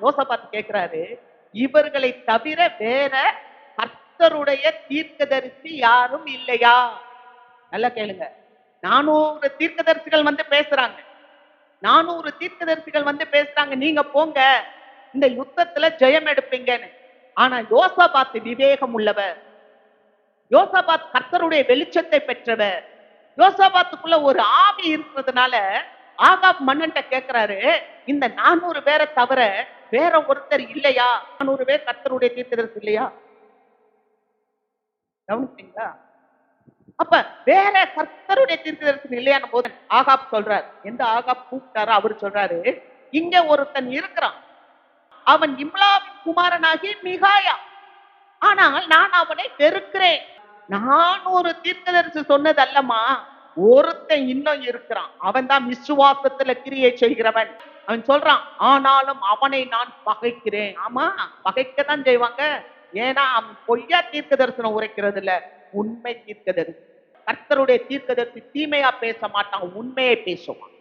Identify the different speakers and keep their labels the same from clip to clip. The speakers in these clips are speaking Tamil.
Speaker 1: யோசபாத் கேட்கிறாரு இவர்களை தவிர வேற கர்த்தருடைய தீர்க்கதரிசி யாரும் இல்லையா? நல்லா கேளுங்க. நானூறு தீர்க்கதரிசிகள் வந்து பேசுறாங்க. நானூறு தீர்க்கதரிசிகள் வந்து பேசுறாங்க. நீங்க போங்க. இந்த யுத்தத்துல ஜெயம் எடுப்பீங்கன்னு. ஆனா யோசபாத் விவேகம் உள்ளவர். யோசபாத் கர்த்தருடைய வெளிச்சத்தை பெற்றவர். யோசபாத்துக்குள்ள ஒரு ஆவி இருக்கிறதுனால ஆகாப் மன்னன்ட்ட கேட்கிறாரு இந்த நானூறு பேரை தவிர வேற ஒருத்தர் இல்லையா? நானூறு பேர் கர்த்தருடைய தீர்க்கதரிசி இல்லையா? கவனிச்சிங்களா? அப்ப வேற கர்த்தருடைய தீர்க்கதரிசனம் இல்லையான போது ஆகாப் சொல்றாரு. எந்த ஆகாப் கூப்பிட்டாரோ அவர் சொல்றாரு இங்க ஒருத்தன் இருக்கிறான். அவன் இம்லாவின் குமாரனாகி மிகாயா. ஆனால் நான் அவனை வெறுக்கிறேன். நானூறு ஒரு தீர்க்கதரிசி சொன்னது அல்லமா ஒருத்தன் இன்னும் இருக்கிறான். அவன் தான் விசுவாசத்துல கிரியை செய்கிறவன். அவன் சொல்றான் ஆனாலும் அவனை நான் பகைக்கிறேன். ஆமா பகைக்கத்தான் செய்வாங்க. ஏன்னா அவன் பொய்யா தீர்க்க தரிசனம் உரைக்கிறது இல்ல உண்மை தீர்க்கதரிசி. கர்த்தருடைய தீர்க்கதரிசி தீமையா பேச மாட்டான் உண்மையை பேசுவான்.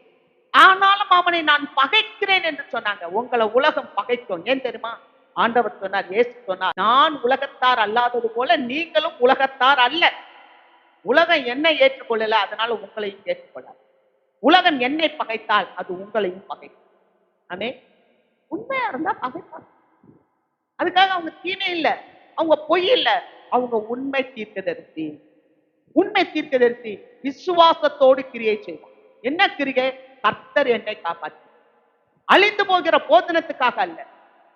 Speaker 1: ஆனாலும் அவனை நான் பகைக்கிறேன் என்று சொன்னாங்க. உங்களை உலகம் பகைக்கும். ஏன் தெரியுமா? ஆண்டவர் சொன்னார் ஏசு சொன்னார் நான் உலகத்தார் அல்லாதது போல நீங்களும் உலகத்தார் அல்ல. உலகம் என்னை ஏற்றுக்கொள்ளல அதனால உங்களையும் ஏற்றுக்கொள்ளாது. உலகம் என்னை பகைத்தால் அது உங்களையும் பகைக்கும். ஆமே? உண்மையா இருந்தா பகைப்பாங்க. அதுக்காக அவங்க தீமை இல்ல அவங்க பொய் இல்ல அவங்க உண்மை தீர்க்கதரிசி. உண்மை தீர்க்கதரிசி விசுவாசத்தோடு கிரியை செய்வான் என்ன கிரிகை கர்த்தர் என்னை காப்பாற்றி. அழிந்து போகிற போஜனத்துக்காக அல்ல.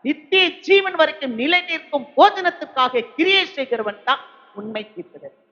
Speaker 1: நித்திய ஜீவன் வரைக்கும் நிலை நிற்கும் போஜனத்துக்காக கிரியை செய்கிறவன் தான் உண்மை தீர்க்கதரிசி.